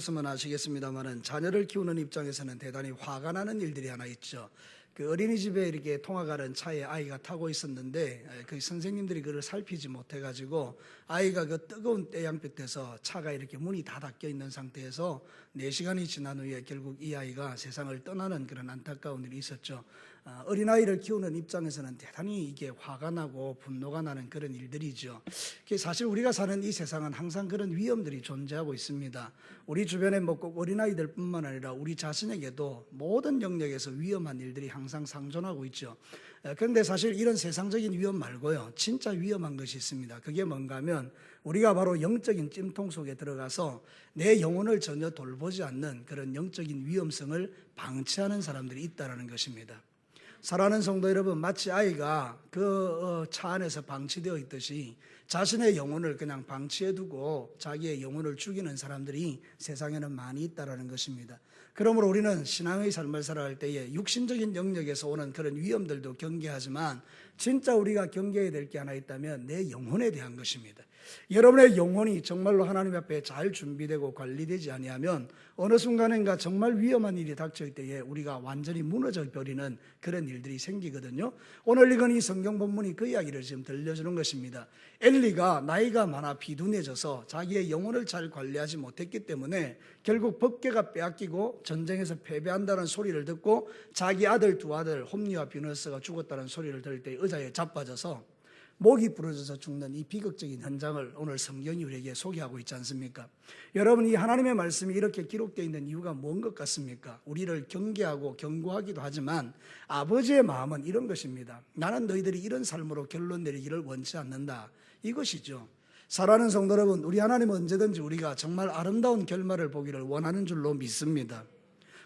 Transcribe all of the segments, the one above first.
말씀은 아시겠습니다만은 자녀를 키우는 입장에서는 대단히 화가 나는 일들이 하나 있죠. 그 어린이집에 이렇게 통화가는 차에 아이가 타고 있었는데 에, 그 선생님들이 그를 살피지 못해 가지고 아이가 그 뜨거운 태양빛에서 차가 이렇게 문이 다 닫혀 있는 상태에서 4시간이 지난 후에 결국 이 아이가 세상을 떠나는 그런 안타까운 일이 있었죠. 아, 어린아이를 키우는 입장에서는 대단히 이게 화가 나고 분노가 나는 그런 일들이죠. 사실 우리가 사는 이 세상은 항상 그런 위험들이 존재하고 있습니다. 우리 주변에 뭐꼭 어린아이들 뿐만 아니라 우리 자신에게도 모든 영역에서 위험한 일들이 항상 상존하고 있죠. 에, 그런데 사실 이런 세상적인 위험 말고요. 진짜 위험한 것이 있습니다. 그게 뭔가 하면 우리가 바로 영적인 찜통 속에 들어가서 내 영혼을 전혀 돌보지 않는 그런 영적인 위험성을 방치하는 사람들이 있다는 것입니다. 사랑하는 성도 여러분, 마치 아이가 그 차 안에서 방치되어 있듯이 자신의 영혼을 그냥 방치해 두고 자기의 영혼을 죽이는 사람들이 세상에는 많이 있다라는 것입니다. 그러므로 우리는 신앙의 삶을 살아갈 때에 육신적인 영역에서 오는 그런 위험들도 경계하지만 진짜 우리가 경계해야 될 게 하나 있다면 내 영혼에 대한 것입니다. 여러분의 영혼이 정말로 하나님 앞에 잘 준비되고 관리되지 아니하면 어느 순간인가 정말 위험한 일이 닥칠 때에 우리가 완전히 무너져 버리는 그런 일들이 생기거든요. 오늘 읽은 이 성경 본문이 그 이야기를 지금 들려주는 것입니다. 엘리가 나이가 많아 비둔해져서 자기의 영혼을 잘 관리하지 못했기 때문에 결국 법궤가 빼앗기고 전쟁에서 패배한다는 소리를 듣고 자기 아들 두 아들 홈리와 비너스가 죽었다는 소리를 들을 때 의자에 자빠져서 목이 부러져서 죽는 이 비극적인 현장을 오늘 성경이 우리에게 소개하고 있지 않습니까? 여러분 이 하나님의 말씀이 이렇게 기록되어 있는 이유가 뭔 것 같습니까? 우리를 경계하고 경고하기도 하지만 아버지의 마음은 이런 것입니다. 나는 너희들이 이런 삶으로 결론 내리기를 원치 않는다. 이것이죠. 사랑하는 성도 여러분, 우리 하나님은 언제든지 우리가 정말 아름다운 결말을 보기를 원하는 줄로 믿습니다.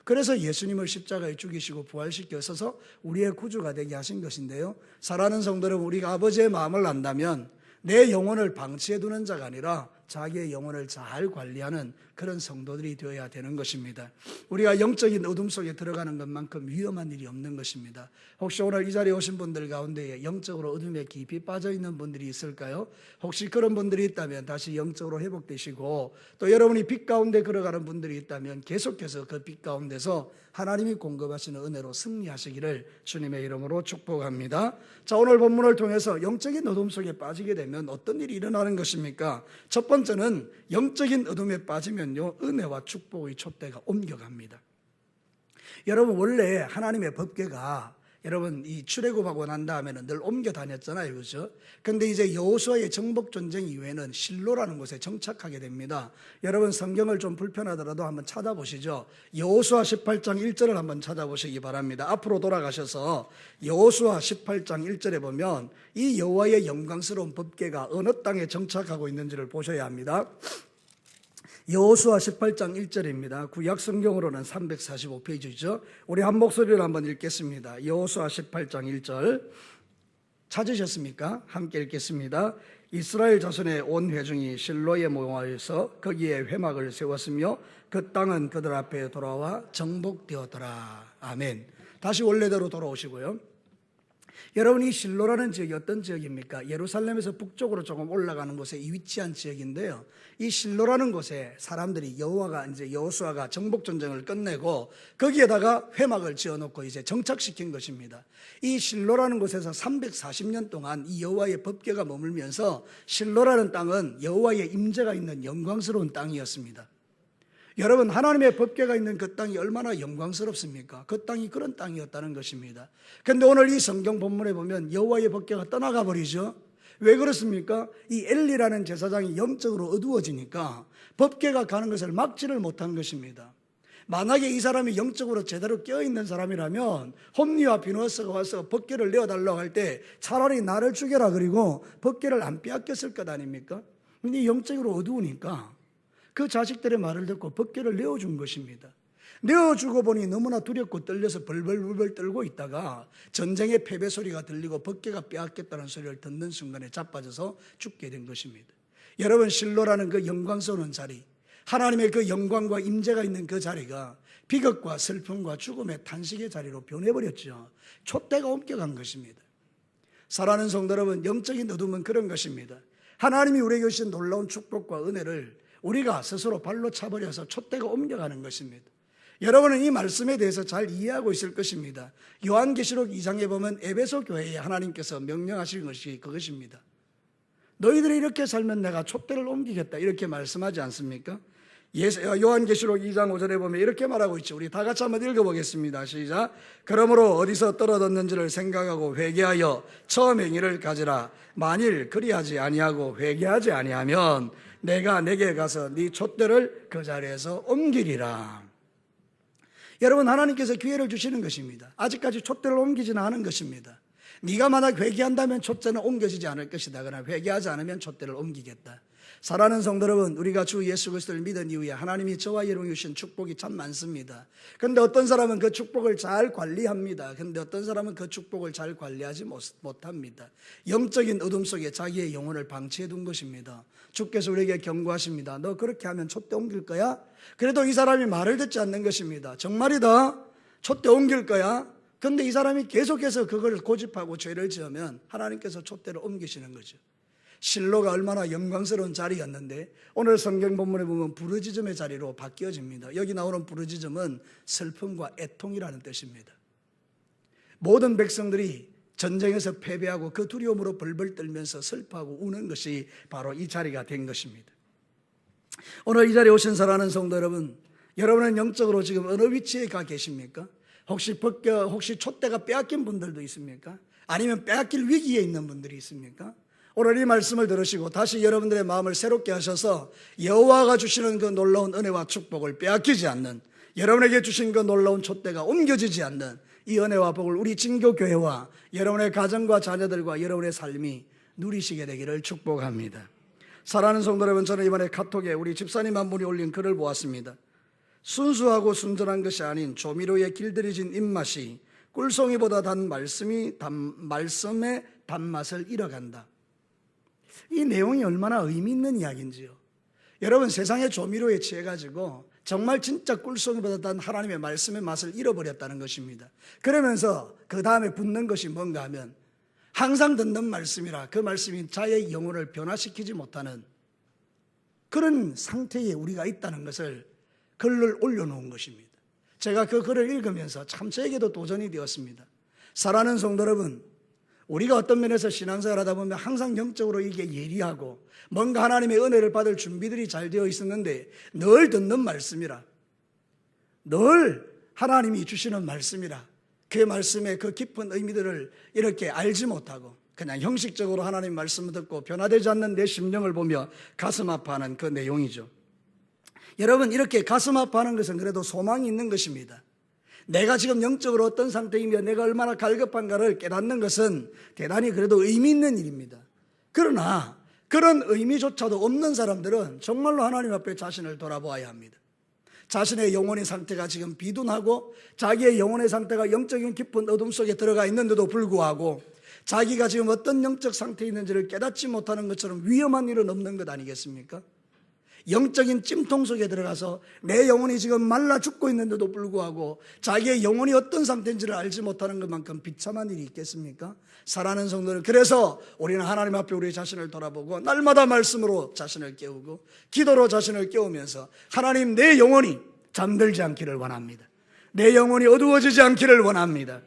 그래서 예수님을 십자가에 죽이시고 부활시켜서 우리의 구주가 되게 하신 것인데요. 사랑하는 성도 여러분, 우리가 아버지의 마음을 안다면 내 영혼을 방치해 두는 자가 아니라 자기의 영혼을 잘 관리하는 그런 성도들이 되어야 되는 것입니다. 우리가 영적인 어둠 속에 들어가는 것만큼 위험한 일이 없는 것입니다. 혹시 오늘 이 자리에 오신 분들 가운데 영적으로 어둠에 깊이 빠져 있는 분들이 있을까요? 혹시 그런 분들이 있다면 다시 영적으로 회복되시고 또 여러분이 빛 가운데 걸어가는 분들이 있다면 계속해서 그 빛 가운데서 하나님이 공급하시는 은혜로 승리하시기를 주님의 이름으로 축복합니다. 자, 오늘 본문을 통해서 영적인 어둠 속에 빠지게 되면 어떤 일이 일어나는 것입니까? 첫 번째 는 영적인 어둠에 빠지면요, 은혜와 축복의 촛대가 옮겨갑니다. 여러분, 원래 하나님의 법궤가 여러분 이 출애굽하고 난 다음에는 늘 옮겨 다녔잖아요. 그죠? 근데 이제 여호수아의 정복 전쟁 이후에는 실로라는 곳에 정착하게 됩니다. 여러분 성경을 좀 불편하더라도 한번 찾아보시죠. 여호수아 18장 1절을 한번 찾아보시기 바랍니다. 앞으로 돌아가셔서 여호수아 18장 1절에 보면 이 여호와의 영광스러운 법궤가 어느 땅에 정착하고 있는지를 보셔야 합니다. 여호수아 18장 1절입니다. 구약 성경으로는 345페이지죠. 우리 한 목소리로 한번 읽겠습니다. 여호수아 18장 1절 찾으셨습니까? 함께 읽겠습니다. 이스라엘 자손의 온 회중이 실로에 모여서 거기에 회막을 세웠으며 그 땅은 그들 앞에 돌아와 정복되었더라. 아멘. 다시 원래대로 돌아오시고요. 여러분 이 실로라는 지역이 어떤 지역입니까? 예루살렘에서 북쪽으로 조금 올라가는 곳에 위치한 지역인데요. 이 실로라는 곳에 사람들이 여호와가 이제 여호수아가 정복 전쟁을 끝내고 거기에다가 회막을 지어 놓고 이제 정착시킨 것입니다. 이 실로라는 곳에서 340년 동안 이 여호와의 법궤가 머물면서 실로라는 땅은 여호와의 임재가 있는 영광스러운 땅이었습니다. 여러분 하나님의 법궤가 있는 그 땅이 얼마나 영광스럽습니까? 그 땅이 그런 땅이었다는 것입니다. 그런데 오늘 이 성경 본문에 보면 여호와의 법궤가 떠나가 버리죠. 왜 그렇습니까? 이 엘리라는 제사장이 영적으로 어두워지니까 법궤가 가는 것을 막지를 못한 것입니다. 만약에 이 사람이 영적으로 제대로 깨어있는 사람이라면 홈리와 비누어스가 와서 법궤를 내어달라고 할 때 차라리 나를 죽여라 그리고 법궤를 안 빼앗겼을 것 아닙니까? 근데 영적으로 어두우니까 그 자식들의 말을 듣고 법궤를 내어준 것입니다. 내어주고 보니 너무나 두렵고 떨려서 벌벌벌벌 떨고 있다가 전쟁의 패배 소리가 들리고 법궤가 빼앗겼다는 소리를 듣는 순간에 자빠져서 죽게 된 것입니다. 여러분 실로라는 그 영광스러운 자리, 하나님의 그 영광과 임재가 있는 그 자리가 비극과 슬픔과 죽음의 탄식의 자리로 변해버렸죠. 촛대가 옮겨간 것입니다. 사랑하는 성도 여러분, 영적인 어둠은 그런 것입니다. 하나님이 우리에게 주신 놀라운 축복과 은혜를 우리가 스스로 발로 차버려서 촛대가 옮겨가는 것입니다. 여러분은 이 말씀에 대해서 잘 이해하고 있을 것입니다. 요한계시록 2장에 보면 에베소 교회에 하나님께서 명령하신 것이 그것입니다. 너희들이 이렇게 살면 내가 촛대를 옮기겠다 이렇게 말씀하지 않습니까? 예수- 요한계시록 2장 5절에 보면 이렇게 말하고 있죠. 우리 다 같이 한번 읽어보겠습니다. 시작. 그러므로 어디서 떨어졌는지를 생각하고 회개하여 처음 행위를 가지라. 만일 그리하지 아니하고 회개하지 아니하면 내가 내게 가서 네 촛대를 그 자리에서 옮기리라. 여러분 하나님께서 기회를 주시는 것입니다. 아직까지 촛대를 옮기지는 않은 것입니다. 네가 만약 회개한다면 촛대는 옮겨지지 않을 것이다. 그러나 회개하지 않으면 촛대를 옮기겠다. 사랑하는 성도 여러분, 우리가 주 예수 그리스도를 믿은 이후에 하나님이 저와 여러분이 주신 축복이 참 많습니다. 그런데 어떤 사람은 그 축복을 잘 관리합니다. 그런데 어떤 사람은 그 축복을 잘 관리하지 못, 못합니다. 영적인 어둠 속에 자기의 영혼을 방치해 둔 것입니다. 주께서 우리에게 경고하십니다. 너 그렇게 하면 촛대 옮길 거야? 그래도 이 사람이 말을 듣지 않는 것입니다. 정말이다. 촛대 옮길 거야? 근데 이 사람이 계속해서 그걸 고집하고 죄를 지으면 하나님께서 촛대를 옮기시는 거죠. 실로가 얼마나 영광스러운 자리였는데 오늘 성경 본문에 보면 부르짖음의 자리로 바뀌어집니다. 여기 나오는 부르짖음은 슬픔과 애통이라는 뜻입니다. 모든 백성들이 전쟁에서 패배하고 그 두려움으로 벌벌 떨면서 슬퍼하고 우는 것이 바로 이 자리가 된 것입니다. 오늘 이 자리에 오신 사랑하는 성도 여러분, 여러분은 영적으로 지금 어느 위치에 가 계십니까? 혹시 벗겨, 혹시 촛대가 빼앗긴 분들도 있습니까? 아니면 빼앗길 위기에 있는 분들이 있습니까? 오늘 이 말씀을 들으시고 다시 여러분들의 마음을 새롭게 하셔서 여호와가 주시는 그 놀라운 은혜와 축복을 빼앗기지 않는 여러분에게 주신 그 놀라운 촛대가 옮겨지지 않는 이 은혜와 복을 우리 진교 교회와 여러분의 가정과 자녀들과 여러분의 삶이 누리시게 되기를 축복합니다. 사랑하는 성도 여러분, 저는 이번에 카톡에 우리 집사님 한 분이 올린 글을 보았습니다. 순수하고 순전한 것이 아닌 조미료에 길들여진 입맛이 꿀송이보다 단 말씀이 단, 말씀의 단맛을 잃어간다. 이 내용이 얼마나 의미 있는 이야기인지요. 여러분 세상의 조미료에 취해가지고 정말 진짜 꿀송이보다 단 하나님의 말씀의 맛을 잃어버렸다는 것입니다. 그러면서 그 다음에 붙는 것이 뭔가 하면 항상 듣는 말씀이라 그 말씀이 자의 영혼을 변화시키지 못하는 그런 상태에 우리가 있다는 것을 글을 올려놓은 것입니다. 제가 그 글을 읽으면서 참 저에게도 도전이 되었습니다. 사랑하는 성도 여러분, 우리가 어떤 면에서 신앙생활 하다 보면 항상 영적으로 이게 예리하고 뭔가 하나님의 은혜를 받을 준비들이 잘 되어 있었는데 늘 듣는 말씀이라. 늘 하나님이 주시는 말씀이라. 그 말씀의 그 깊은 의미들을 이렇게 알지 못하고 그냥 형식적으로 하나님 말씀을 듣고 변화되지 않는 내 심령을 보며 가슴 아파하는 그 내용이죠. 여러분, 이렇게 가슴 아파하는 것은 그래도 소망이 있는 것입니다. 내가 지금 영적으로 어떤 상태이며 내가 얼마나 갈급한가를 깨닫는 것은 대단히 그래도 의미 있는 일입니다. 그러나 그런 의미조차도 없는 사람들은 정말로 하나님 앞에 자신을 돌아보아야 합니다. 자신의 영혼의 상태가 지금 비둔하고 자기의 영혼의 상태가 영적인 깊은 어둠 속에 들어가 있는데도 불구하고 자기가 지금 어떤 영적 상태에 있는지를 깨닫지 못하는 것처럼 위험한 일은 없는 것 아니겠습니까? 영적인 찜통 속에 들어가서 내 영혼이 지금 말라 죽고 있는데도 불구하고 자기의 영혼이 어떤 상태인지를 알지 못하는 것만큼 비참한 일이 있겠습니까? 사랑하는 성도들 그래서 우리는 하나님 앞에 우리 자신을 돌아보고 날마다 말씀으로 자신을 깨우고 기도로 자신을 깨우면서 하나님 내 영혼이 잠들지 않기를 원합니다. 내 영혼이 어두워지지 않기를 원합니다.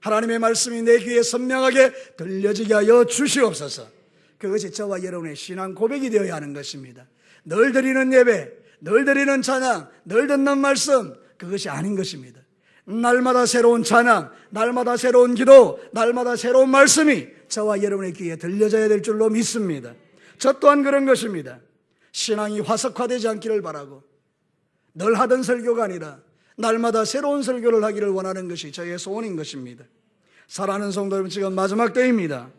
하나님의 말씀이 내 귀에 선명하게 들려지게 하여 주시옵소서. 그것이 저와 여러분의 신앙 고백이 되어야 하는 것입니다. 늘 드리는 예배, 늘 드리는 찬양, 늘 듣는 말씀, 그것이 아닌 것입니다. 날마다 새로운 찬양, 날마다 새로운 기도, 날마다 새로운 말씀이 저와 여러분의 귀에 들려져야 될 줄로 믿습니다. 저 또한 그런 것입니다. 신앙이 화석화되지 않기를 바라고 늘 하던 설교가 아니라 날마다 새로운 설교를 하기를 원하는 것이 저의 소원인 것입니다. 사랑하는 성도 여러분, 지금 마지막 때입니다.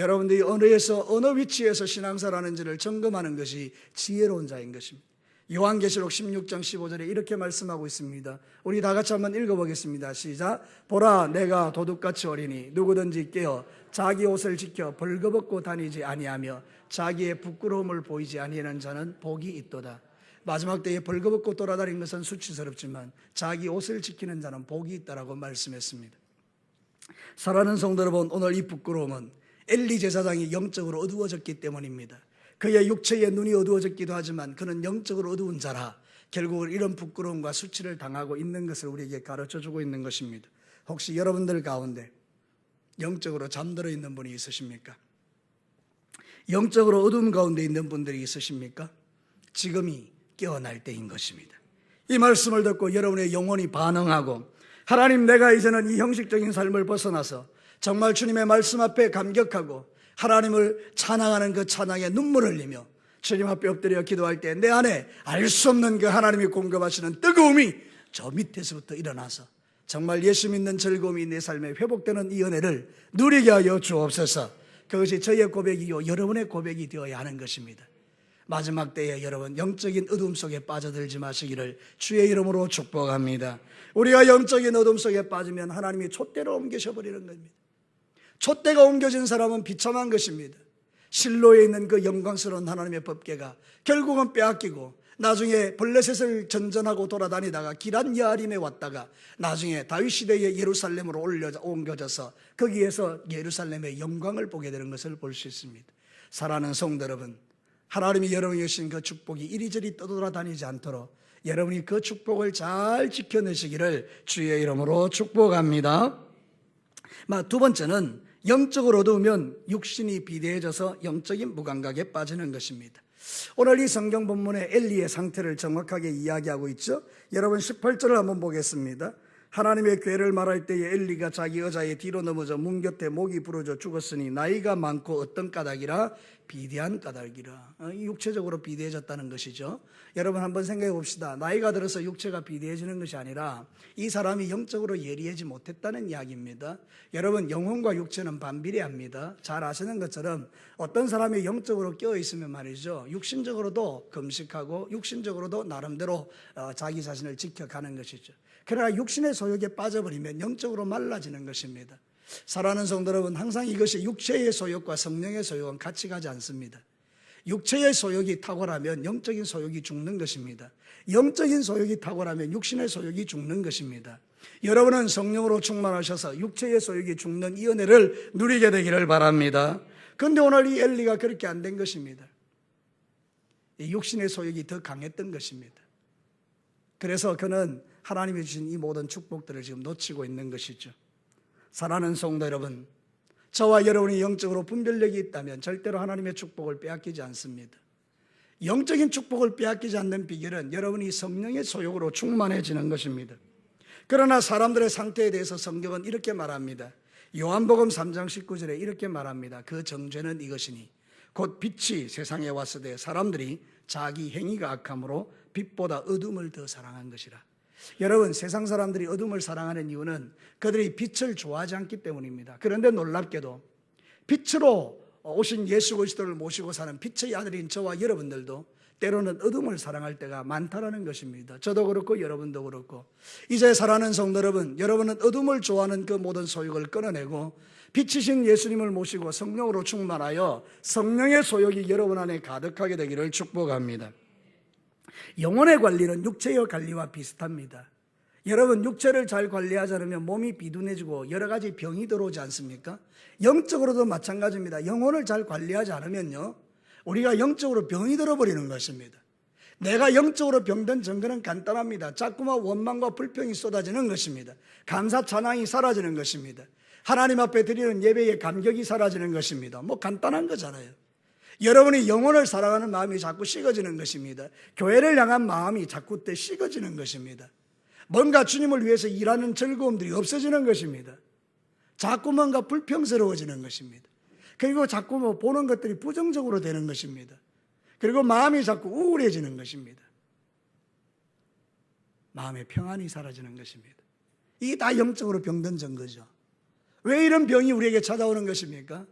여러분들이 어느에서 어느 위치에서 신앙사라는지를 점검하는 것이 지혜로운 자인 것입니다. 요한계시록 16장 15절에 이렇게 말씀하고 있습니다. 우리 다 같이 한번 읽어보겠습니다. 시작. 보라, 내가 도둑같이 어리니 누구든지 깨어 자기 옷을 지켜 벌거벗고 다니지 아니하며 자기의 부끄러움을 보이지 아니하는 자는 복이 있도다. 마지막 때에 벌거벗고 돌아다니는 것은 수치스럽지만 자기 옷을 지키는 자는 복이 있다라고 말씀했습니다. 사랑하는 성도 여러분, 오늘 이 부끄러움은 엘리 제사장이 영적으로 어두워졌기 때문입니다. 그의 육체의 눈이 어두워졌기도 하지만 그는 영적으로 어두운 자라 결국은 이런 부끄러움과 수치를 당하고 있는 것을 우리에게 가르쳐 주고 있는 것입니다. 혹시 여러분들 가운데 영적으로 잠들어 있는 분이 있으십니까? 영적으로 어둠 가운데 있는 분들이 있으십니까? 지금이 깨어날 때인 것입니다. 이 말씀을 듣고 여러분의 영혼이 반응하고 하나님 내가 이제는 이 형식적인 삶을 벗어나서 정말 주님의 말씀 앞에 감격하고 하나님을 찬양하는 그 찬양에 눈물을 흘리며 주님 앞에 엎드려 기도할 때 내 안에 알 수 없는 그 하나님이 공급하시는 뜨거움이 저 밑에서부터 일어나서 정말 예수 믿는 즐거움이 내 삶에 회복되는 이 은혜를 누리게 하여 주옵소서. 그것이 저의 고백이요 여러분의 고백이 되어야 하는 것입니다. 마지막 때에 여러분 영적인 어둠 속에 빠져들지 마시기를 주의 이름으로 축복합니다. 우리가 영적인 어둠 속에 빠지면 하나님이 촛대로 옮기셔 버리는 겁니다. 촛대가 옮겨진 사람은 비참한 것입니다. 실로에 있는 그 영광스러운 하나님의 법궤가 결국은 빼앗기고 나중에 블레셋을 전전하고 돌아다니다가 기란 여아림에 왔다가 나중에 다윗 시대의 예루살렘으로 올려 옮겨져서 거기에서 예루살렘의 영광을 보게 되는 것을 볼 수 있습니다. 사랑하는 성도 여러분, 하나님이 여러분이 주신 그 축복이 이리저리 떠돌아다니지 않도록 여러분이 그 축복을 잘 지켜내시기를 주의 이름으로 축복합니다. 두 번째는 영적으로 어두우면 육신이 비대해져서 영적인 무감각에 빠지는 것입니다. 오늘 이 성경 본문의 엘리의 상태를 정확하게 이야기하고 있죠. 여러분 18절을 한번 보겠습니다. 하나님의 괴를 말할 때에 엘리가 자기 여자의 뒤로 넘어져 문 곁에 목이 부러져 죽었으니 나이가 많고 어떤 까닭이라 비대한 까닭이라 어, 육체적으로 비대해졌다는 것이죠. 여러분 한번 생각해 봅시다. 나이가 들어서 육체가 비대해지는 것이 아니라 이 사람이 영적으로 예리하지 못했다는 이야기입니다. 여러분 영혼과 육체는 반비례합니다. 잘 아시는 것처럼 어떤 사람이 영적으로 깨어 있으면 말이죠. 육신적으로도 금식하고 육신적으로도 나름대로 어, 자기 자신을 지켜가는 것이죠. 그러나 육신의 소욕에 빠져버리면 영적으로 말라지는 것입니다. 사랑하는 성도 여러분, 항상 이것이 육체의 소욕과 성령의 소욕은 같이 가지 않습니다. 육체의 소욕이 탁월하면 영적인 소욕이 죽는 것입니다. 영적인 소욕이 탁월하면 육신의 소욕이 죽는 것입니다. 여러분은 성령으로 충만하셔서 육체의 소욕이 죽는 이 은혜를 누리게 되기를 바랍니다. 그런데 오늘 이 엘리가 그렇게 안 된 것입니다. 육신의 소욕이 더 강했던 것입니다. 그래서 그는 하나님이 주신 이 모든 축복들을 지금 놓치고 있는 것이죠. 사랑하는 성도 여러분, 저와 여러분이 영적으로 분별력이 있다면 절대로 하나님의 축복을 빼앗기지 않습니다. 영적인 축복을 빼앗기지 않는 비결은 여러분이 성령의 소욕으로 충만해지는 것입니다. 그러나 사람들의 상태에 대해서 성경은 이렇게 말합니다. 요한복음 3장 19절에 이렇게 말합니다. 그 정죄는 이것이니 곧 빛이 세상에 왔을 때 사람들이 자기 행위가 악함으로 빛보다 어둠을 더 사랑한 것이라. 여러분, 세상 사람들이 어둠을 사랑하는 이유는 그들이 빛을 좋아하지 않기 때문입니다. 그런데 놀랍게도 빛으로 오신 예수 그리스도를 모시고 사는 빛의 아들인 저와 여러분들도 때로는 어둠을 사랑할 때가 많다라는 것입니다. 저도 그렇고 여러분도 그렇고 이제 살아가는 성도 여러분, 여러분은 어둠을 좋아하는 그 모든 소욕을 끊어내고 빛이신 예수님을 모시고 성령으로 충만하여 성령의 소욕이 여러분 안에 가득하게 되기를 축복합니다. 영혼의 관리는 육체의 관리와 비슷합니다. 여러분 육체를 잘 관리하지 않으면 몸이 비둔해지고 여러 가지 병이 들어오지 않습니까? 영적으로도 마찬가지입니다. 영혼을 잘 관리하지 않으면요. 우리가 영적으로 병이 들어버리는 것입니다. 내가 영적으로 병든 증거는 간단합니다. 자꾸만 원망과 불평이 쏟아지는 것입니다. 감사 찬양이 사라지는 것입니다. 하나님 앞에 드리는 예배의 감격이 사라지는 것입니다. 뭐 간단한 거잖아요. 여러분이 영혼을 사랑하는 마음이 자꾸 식어지는 것입니다. 교회를 향한 마음이 자꾸 때 식어지는 것입니다. 뭔가 주님을 위해서 일하는 즐거움들이 없어지는 것입니다. 자꾸 뭔가 불평스러워지는 것입니다. 그리고 자꾸 뭐 보는 것들이 부정적으로 되는 것입니다. 그리고 마음이 자꾸 우울해지는 것입니다. 마음의 평안이 사라지는 것입니다. 이게 다 영적으로 병든 증거죠. 왜 이런 병이 우리에게 찾아오는 것입니까?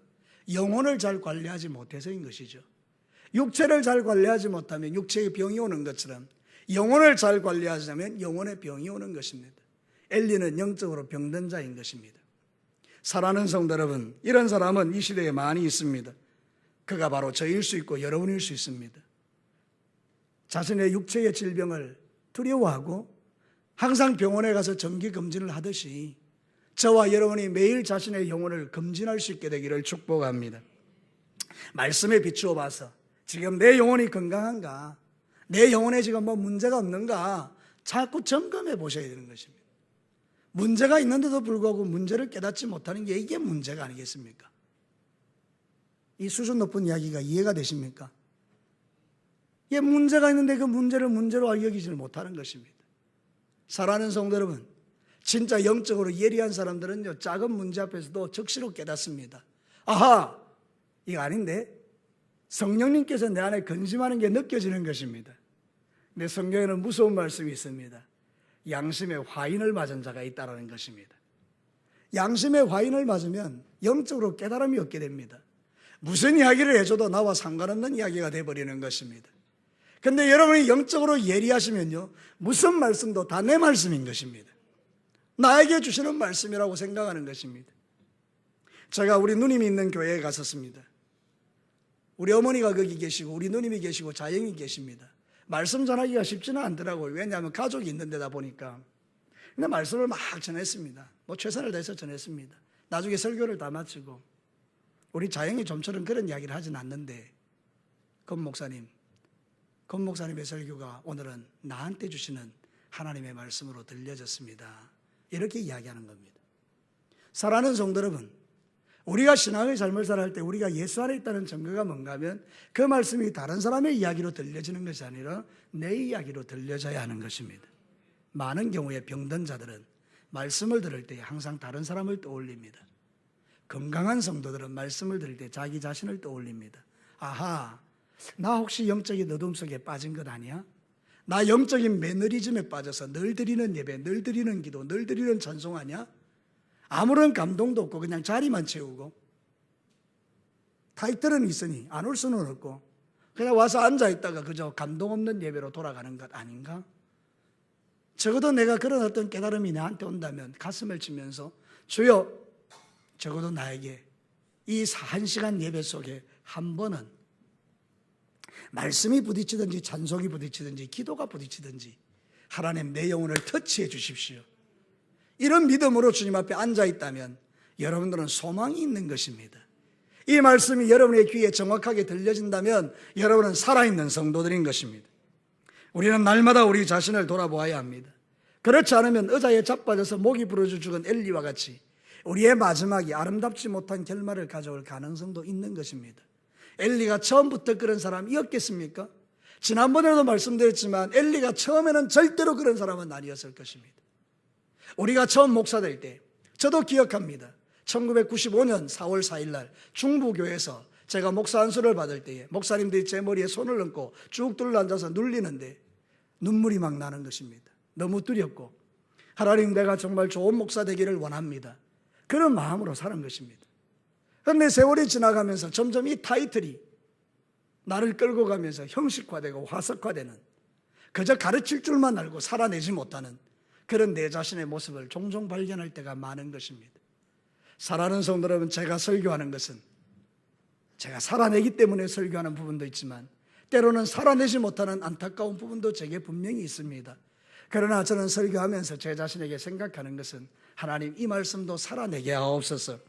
영혼을 잘 관리하지 못해서인 것이죠. 육체를 잘 관리하지 못하면 육체의 병이 오는 것처럼 영혼을 잘 관리하자면 영혼의 병이 오는 것입니다. 엘리는 영적으로 병든 자인 것입니다. 사랑하는 성도 여러분, 이런 사람은 이 시대에 많이 있습니다. 그가 바로 저일 수 있고 여러분일 수 있습니다. 자신의 육체의 질병을 두려워하고 항상 병원에 가서 정기 검진을 하듯이 저와 여러분이 매일 자신의 영혼을 검진할 수 있게 되기를 축복합니다. 말씀에 비추어 봐서 지금 내 영혼이 건강한가? 내 영혼에 지금 뭐 문제가 없는가? 자꾸 점검해 보셔야 되는 것입니다. 문제가 있는데도 불구하고 문제를 깨닫지 못하는 게 이게 문제가 아니겠습니까? 이 수준 높은 이야기가 이해가 되십니까? 이게 문제가 있는데 그 문제를 문제로 여기지를 못하는 것입니다. 사랑하는 성도 여러분, 진짜 영적으로 예리한 사람들은요, 작은 문제 앞에서도 적시로 깨닫습니다. 아하! 이거 아닌데? 성령님께서 내 안에 근심하는 게 느껴지는 것입니다. 근데 성경에는 무서운 말씀이 있습니다. 양심의 화인을 맞은 자가 있다는 것입니다. 양심의 화인을 맞으면 영적으로 깨달음이 없게 됩니다. 무슨 이야기를 해줘도 나와 상관없는 이야기가 돼버리는 것입니다. 근데 여러분이 영적으로 예리하시면요, 무슨 말씀도 다 내 말씀인 것입니다. 나에게 주시는 말씀이라고 생각하는 것입니다. 제가 우리 누님이 있는 교회에 갔었습니다. 우리 어머니가 거기 계시고, 우리 누님이 계시고, 자영이 계십니다. 말씀 전하기가 쉽지는 않더라고요. 왜냐하면 가족이 있는 데다 보니까. 근데 말씀을 막 전했습니다. 뭐 최선을 다해서 전했습니다. 나중에 설교를 다 마치고, 우리 자영이 좀처럼 그런 이야기를 하진 않는데, 건 목사님, 건 목사님의 설교가 오늘은 나한테 주시는 하나님의 말씀으로 들려졌습니다. 이렇게 이야기하는 겁니다. 사랑하는 성도 여러분, 우리가 신앙의 삶을 살아갈 때 우리가 예수 안에 있다는 증거가 뭔가 하면 그 말씀이 다른 사람의 이야기로 들려지는 것이 아니라 내 이야기로 들려져야 하는 것입니다. 많은 경우에 병든 자들은 말씀을 들을 때 항상 다른 사람을 떠올립니다. 건강한 성도들은 말씀을 들을 때 자기 자신을 떠올립니다. 아하, 나 혹시 영적인 어둠 속에 빠진 것 아니야? 나 영적인 매너리즘에 빠져서 늘 드리는 예배, 늘 드리는 기도, 늘 드리는 찬송 아니야? 아무런 감동도 없고 그냥 자리만 채우고 타이틀은 있으니 안 올 수는 없고 그냥 와서 앉아 있다가 그저 감동 없는 예배로 돌아가는 것 아닌가? 적어도 내가 그런 어떤 깨달음이 나한테 온다면 가슴을 치면서 주여 적어도 나에게 이 한 시간 예배 속에 한 번은 말씀이 부딪히든지 찬송이 부딪히든지 기도가 부딪히든지 하나님 내 영혼을 터치해 주십시오. 이런 믿음으로 주님 앞에 앉아 있다면 여러분들은 소망이 있는 것입니다. 이 말씀이 여러분의 귀에 정확하게 들려진다면 여러분은 살아있는 성도들인 것입니다. 우리는 날마다 우리 자신을 돌아보아야 합니다. 그렇지 않으면 의자에 자빠져서 목이 부러져 죽은 엘리와 같이 우리의 마지막이 아름답지 못한 결말을 가져올 가능성도 있는 것입니다. 엘리가 처음부터 그런 사람이었겠습니까? 지난번에도 말씀드렸지만 엘리가 처음에는 절대로 그런 사람은 아니었을 것입니다. 우리가 처음 목사 될 때, 저도 기억합니다. 1995년 4월 4일 날 중부교회에서 제가 목사 안수를 받을 때에 목사님들이 제 머리에 손을 얹고 쭉 둘러앉아서 눌리는데 눈물이 막 나는 것입니다. 너무 두렵고 하나님 내가 정말 좋은 목사 되기를 원합니다. 그런 마음으로 사는 것입니다. 그런데 세월이 지나가면서 점점 이 타이틀이 나를 끌고 가면서 형식화되고 화석화되는 그저 가르칠 줄만 알고 살아내지 못하는 그런 내 자신의 모습을 종종 발견할 때가 많은 것입니다. 사랑하는 성도 여러분, 제가 설교하는 것은 제가 살아내기 때문에 설교하는 부분도 있지만 때로는 살아내지 못하는 안타까운 부분도 제게 분명히 있습니다. 그러나 저는 설교하면서 제 자신에게 생각하는 것은 하나님 이 말씀도 살아내게 하옵소서.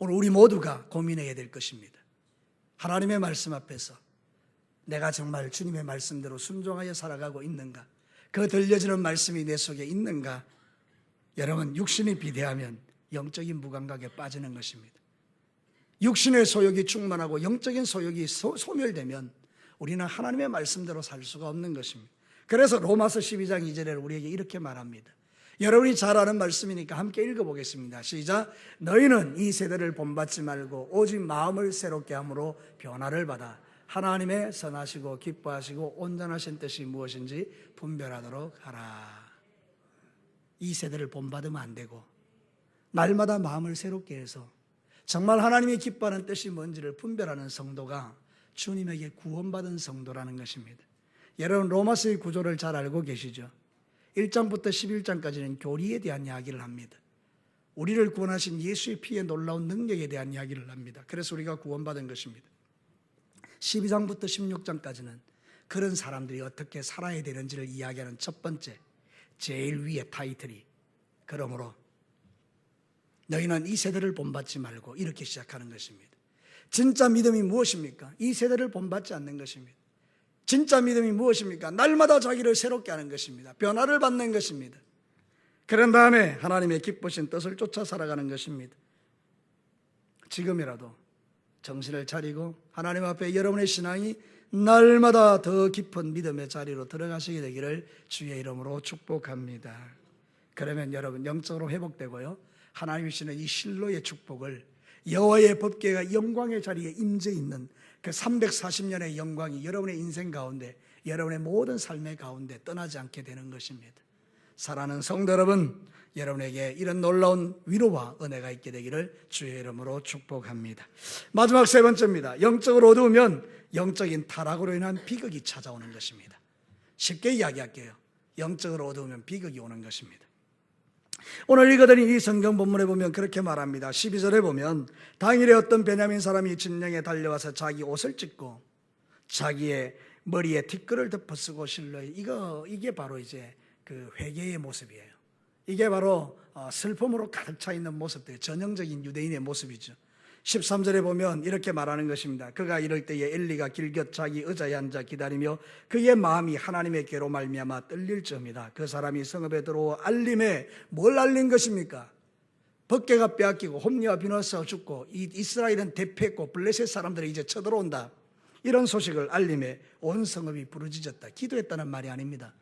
오늘 우리 모두가 고민해야 될 것입니다. 하나님의 말씀 앞에서 내가 정말 주님의 말씀대로 순종하여 살아가고 있는가? 그 들려지는 말씀이 내 속에 있는가? 여러분, 육신이 비대하면 영적인 무감각에 빠지는 것입니다. 육신의 소욕이 충만하고 영적인 소욕이 소, 소멸되면 우리는 하나님의 말씀대로 살 수가 없는 것입니다. 그래서 로마서 12장 2절에 우리에게 이렇게 말합니다. 여러분이 잘 아는 말씀이니까 함께 읽어보겠습니다. 시작. 너희는 이 세대를 본받지 말고 오직 마음을 새롭게 함으로 변화를 받아 하나님의 선하시고 기뻐하시고 온전하신 뜻이 무엇인지 분별하도록 하라. 이 세대를 본받으면 안 되고 날마다 마음을 새롭게 해서 정말 하나님이 기뻐하는 뜻이 뭔지를 분별하는 성도가 주님에게 구원받은 성도라는 것입니다. 여러분 로마서의 구조를 잘 알고 계시죠? 1장부터 11장까지는 교리에 대한 이야기를 합니다. 우리를 구원하신 예수의 피의 놀라운 능력에 대한 이야기를 합니다. 그래서 우리가 구원받은 것입니다. 12장부터 16장까지는 그런 사람들이 어떻게 살아야 되는지를 이야기하는 첫 번째, 제일 위의 타이틀이 그러므로 너희는 이 세대를 본받지 말고 이렇게 시작하는 것입니다. 진짜 믿음이 무엇입니까? 이 세대를 본받지 않는 것입니다. 진짜 믿음이 무엇입니까? 날마다 자기를 새롭게 하는 것입니다. 변화를 받는 것입니다. 그런 다음에 하나님의 기쁘신 뜻을 쫓아 살아가는 것입니다. 지금이라도 정신을 차리고 하나님 앞에 여러분의 신앙이 날마다 더 깊은 믿음의 자리로 들어가시게 되기를 주의 이름으로 축복합니다. 그러면 여러분 영적으로 회복되고요. 하나님이 주시는 이 실로의 축복을 여호와의 법궤가 영광의 자리에 임재 있는 그 340년의 영광이 여러분의 인생 가운데 여러분의 모든 삶의 가운데 떠나지 않게 되는 것입니다. 사랑하는 성도 여러분, 여러분에게 이런 놀라운 위로와 은혜가 있게 되기를 주의 이름으로 축복합니다. 마지막 세 번째입니다. 영적으로 어두우면 영적인 타락으로 인한 비극이 찾아오는 것입니다. 쉽게 이야기할게요. 영적으로 어두우면 비극이 오는 것입니다. 오늘 읽어드린 이 성경 본문에 보면 그렇게 말합니다. 12절에 보면 당일에 어떤 베냐민 사람이 진영에 달려와서 자기 옷을 찢고 자기의 머리에 티끌을 덮어쓰고 실로 이거 이게 바로 이제 그 회개의 모습이에요. 이게 바로 어, 슬픔으로 가득 차 있는 모습들, 전형적인 유대인의 모습이죠. 13절에 보면 이렇게 말하는 것입니다. 그가 이럴 때에 엘리가 길곁 자기 의자에 앉아 기다리며 그의 마음이 하나님의 괴로 말미암아 떨릴 점이다. 그 사람이 성읍에 들어와 알림에 뭘 알린 것입니까? 법계가 빼앗기고 홈리와 비너스가 죽고 이 이스라엘은 대패했고 블레셋 사람들이 이제 쳐들어온다. 이런 소식을 알림에 온 성읍이 부르짖었다. 기도했다는 말이 아닙니다.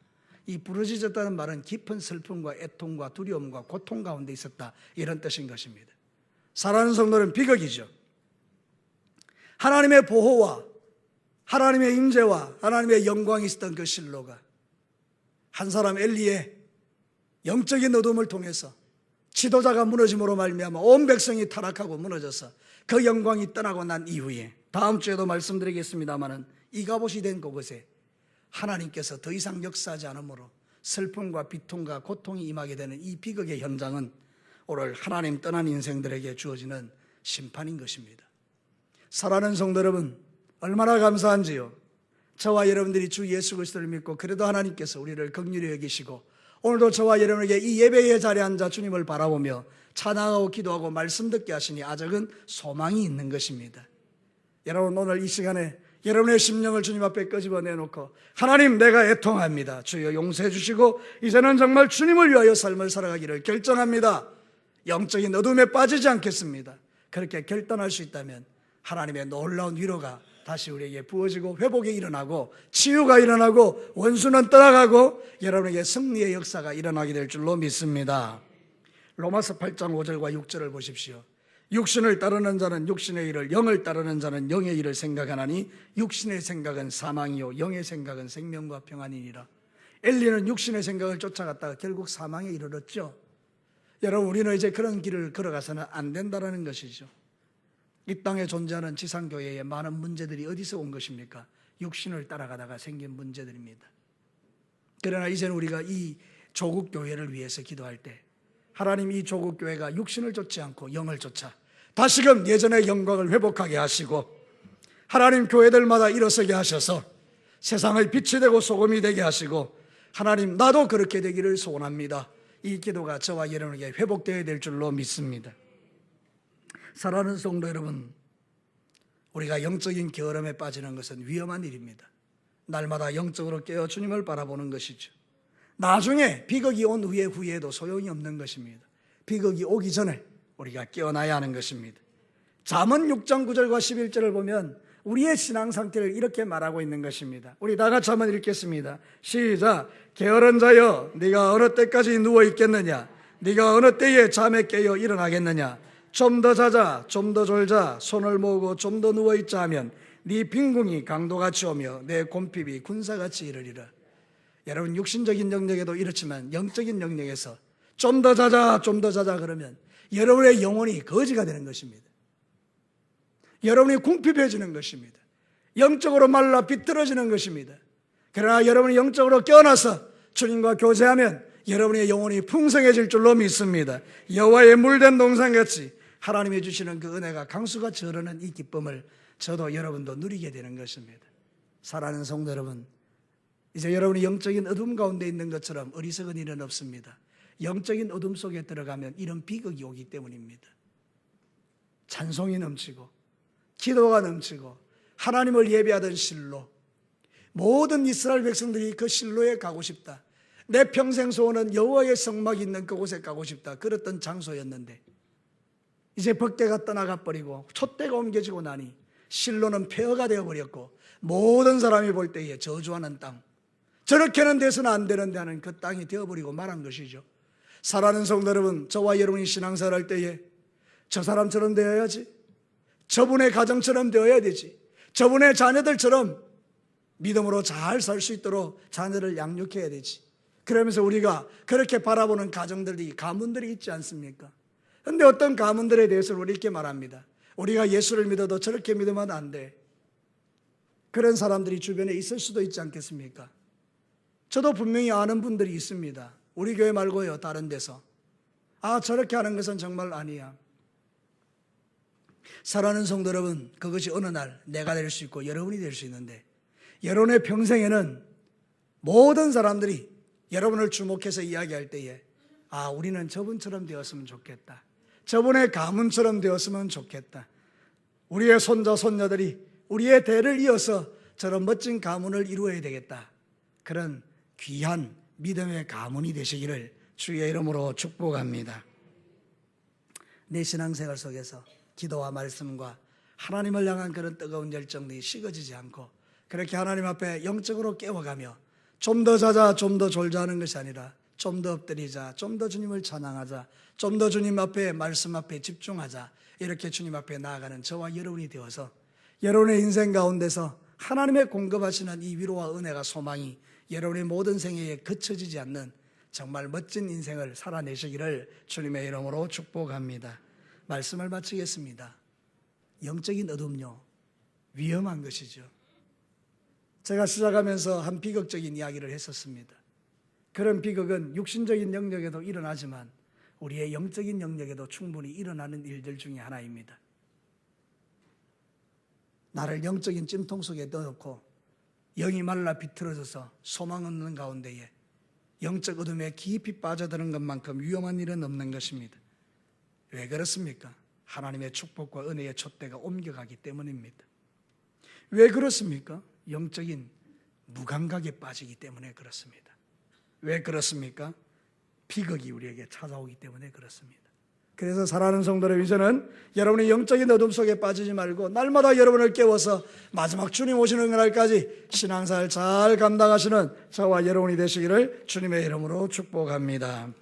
이 부르짖었다는 말은 깊은 슬픔과 애통과 두려움과 고통 가운데 있었다. 이런 뜻인 것입니다. 사랑하는 성도는 비극이죠. 하나님의 보호와 하나님의 임재와 하나님의 영광이 있었던 그 실로가 한 사람 엘리의 영적인 어둠을 통해서 지도자가 무너짐으로 말미암아 온 백성이 타락하고 무너져서 그 영광이 떠나고 난 이후에 다음 주에도 말씀드리겠습니다마는 이가봇이 된 그곳에 하나님께서 더 이상 역사하지 않으므로 슬픔과 비통과 고통이 임하게 되는 이 비극의 현장은 오늘 하나님 떠난 인생들에게 주어지는 심판인 것입니다. 사랑하는 성도 여러분, 얼마나 감사한지요. 저와 여러분들이 주 예수 그리스도를 믿고 그래도 하나님께서 우리를 긍휼히 여기시고 오늘도 저와 여러분에게 이 예배의 자리에 앉아 주님을 바라보며 찬양하고 기도하고 말씀 듣게 하시니 아적은 소망이 있는 것입니다. 여러분 오늘 이 시간에 여러분의 심령을 주님 앞에 끄집어 내놓고 하나님 내가 애통합니다. 주여 용서해 주시고 이제는 정말 주님을 위하여 삶을 살아가기를 결정합니다. 영적인 어둠에 빠지지 않겠습니다. 그렇게 결단할 수 있다면 하나님의 놀라운 위로가 다시 우리에게 부어지고 회복이 일어나고 치유가 일어나고 원수는 떠나가고 여러분에게 승리의 역사가 일어나게 될 줄로 믿습니다. 로마서 8장 5절과 6절을 보십시오. 육신을 따르는 자는 육신의 일을 영을 따르는 자는 영의 일을 생각하나니 육신의 생각은 사망이요 영의 생각은 생명과 평안이니라. 엘리는 육신의 생각을 쫓아갔다가 결국 사망에 이르렀죠. 여러분 우리는 이제 그런 길을 걸어가서는 안 된다는 것이죠. 이 땅에 존재하는 지상교회의 많은 문제들이 어디서 온 것입니까? 육신을 따라가다가 생긴 문제들입니다. 그러나 이제는 우리가 이 조국 교회를 위해서 기도할 때 하나님 이 조국 교회가 육신을 쫓지 않고 영을 쫓아 다시금 예전의 영광을 회복하게 하시고 하나님 교회들마다 일어서게 하셔서 세상의 빛이 되고 소금이 되게 하시고 하나님 나도 그렇게 되기를 소원합니다. 이 기도가 저와 여러분에게 회복되어야 될 줄로 믿습니다. 사랑하는 성도 여러분, 우리가 영적인 게으름에 빠지는 것은 위험한 일입니다. 날마다 영적으로 깨어 주님을 바라보는 것이죠. 나중에 비극이 온 후에 후에도 소용이 없는 것입니다. 비극이 오기 전에 우리가 깨어나야 하는 것입니다. 잠언 6장 9절과 11절을 보면 우리의 신앙 상태를 이렇게 말하고 있는 것입니다. 우리 다 같이 한번 읽겠습니다. 시작. 게으른 자여, 네가 어느 때까지 누워 있겠느냐? 네가 어느 때에 잠에 깨어 일어나겠느냐? 좀 더 자자, 좀 더 졸자, 손을 모으고 좀 더 누워 있자 하면 네 빈궁이 강도같이 오며 내 곰핍이 군사같이 이르리라. 여러분 육신적인 영역에도 이렇지만 영적인 영역에서 좀 더 자자, 좀 더 자자 그러면 여러분의 영혼이 거지가 되는 것입니다. 여러분이 궁핍해지는 것입니다. 영적으로 말라 비틀어지는 것입니다. 그러나 여러분이 영적으로 깨어나서 주님과 교제하면 여러분의 영혼이 풍성해질 줄로 믿습니다. 여호와의 물된 동산같이 하나님이 주시는 그 은혜가 강수같이 흐르는 이 기쁨을 저도 여러분도 누리게 되는 것입니다. 사랑하는 성도 여러분, 이제 여러분이 영적인 어둠 가운데 있는 것처럼 어리석은 일은 없습니다. 영적인 어둠 속에 들어가면 이런 비극이 오기 때문입니다. 찬송이 넘치고 기도가 넘치고 하나님을 예배하던 실로 모든 이스라엘 백성들이 그 실로에 가고 싶다. 내 평생 소원은 여호와의 성막이 있는 그곳에 가고 싶다. 그랬던 장소였는데 이제 법대가 떠나가 버리고 촛대가 옮겨지고 나니 실로는 폐허가 되어 버렸고 모든 사람이 볼 때에 저주하는 땅 저렇게는 돼서는 안 되는데 하는 그 땅이 되어 버리고 말한 것이죠. 사랑하는 성도 여러분, 저와 여러분이 신앙생활 할 때에 저 사람처럼 되어야지. 저분의 가정처럼 되어야 되지. 저분의 자녀들처럼 믿음으로 잘 살 수 있도록 자녀를 양육해야 되지. 그러면서 우리가 그렇게 바라보는 가정들이, 가문들이 있지 않습니까? 근데 어떤 가문들에 대해서는 우리 이렇게 말합니다. 우리가 예수를 믿어도 저렇게 믿으면 안 돼. 그런 사람들이 주변에 있을 수도 있지 않겠습니까? 저도 분명히 아는 분들이 있습니다. 우리 교회 말고요, 다른 데서. 아, 저렇게 하는 것은 정말 아니야. 사랑하는 성도 여러분, 그것이 어느 날 내가 될 수 있고 여러분이 될 수 있는데, 여러분의 평생에는 모든 사람들이 여러분을 주목해서 이야기할 때에, 아, 우리는 저분처럼 되었으면 좋겠다. 저분의 가문처럼 되었으면 좋겠다. 우리의 손자, 손녀들이 우리의 대를 이어서 저런 멋진 가문을 이루어야 되겠다. 그런 귀한 믿음의 가문이 되시기를 주의 이름으로 축복합니다. 내 신앙생활 속에서 기도와 말씀과 하나님을 향한 그런 뜨거운 열정이 식어지지 않고 그렇게 하나님 앞에 영적으로 깨워가며 좀 더 자자, 좀 더 졸자 하는 것이 아니라 좀 더 엎드리자, 좀 더 주님을 찬양하자, 좀 더 주님 앞에 말씀 앞에 집중하자 이렇게 주님 앞에 나아가는 저와 여러분이 되어서 여러분의 인생 가운데서 하나님의 공급하시는 이 위로와 은혜가 소망이 여러분의 모든 생애에 그쳐지지 않는 정말 멋진 인생을 살아내시기를 주님의 이름으로 축복합니다. 말씀을 마치겠습니다. 영적인 어둠요. 위험한 것이죠. 제가 시작하면서 한 비극적인 이야기를 했었습니다. 그런 비극은 육신적인 영역에도 일어나지만 우리의 영적인 영역에도 충분히 일어나는 일들 중에 하나입니다. 나를 영적인 찜통 속에 넣어놓고 영이 말라 비틀어져서 소망 없는 가운데에 영적 어둠에 깊이 빠져드는 것만큼 위험한 일은 없는 것입니다. 왜 그렇습니까? 하나님의 축복과 은혜의 촛대가 옮겨가기 때문입니다. 왜 그렇습니까? 영적인 무감각에 빠지기 때문에 그렇습니다. 왜 그렇습니까? 비극이 우리에게 찾아오기 때문에 그렇습니다. 그래서 사랑하는 성도들 이제는 여러분의 영적인 어둠 속에 빠지지 말고 날마다 여러분을 깨워서 마지막 주님 오시는 날까지 신앙생활 잘 감당하시는 저와 여러분이 되시기를 주님의 이름으로 축복합니다.